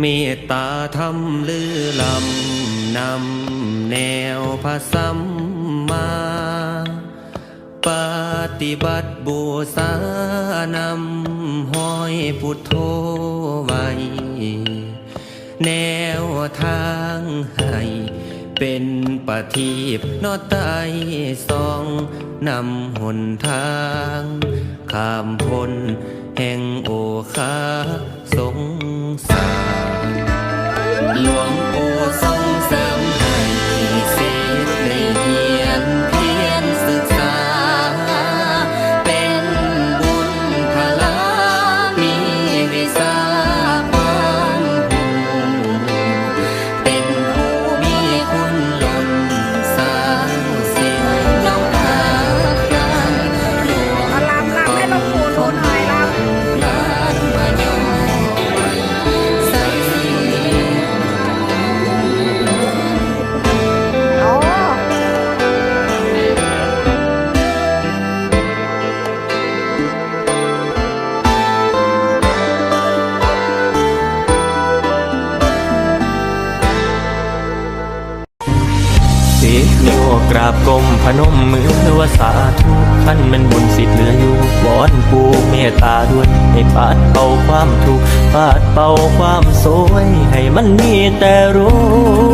เมตตาธรรมลือลำนำแนวพระสัมมา ปฏิบัติบูสานำห้อยพุทโธไว้ แนวทางให้เป็นปฏิบนอไตสองนำหนทาง ข้ามพ้นแห่งโอคา สินิ้วกราบก้มพนมมือว่าสาธุขั้นเป็นบุญสิทธิ์เหลืออยู่วอนปูเมตตาด้วยให้ปาดเป่าความทุกข์ปาดเป่าความโศยให้มันมีแต่รู้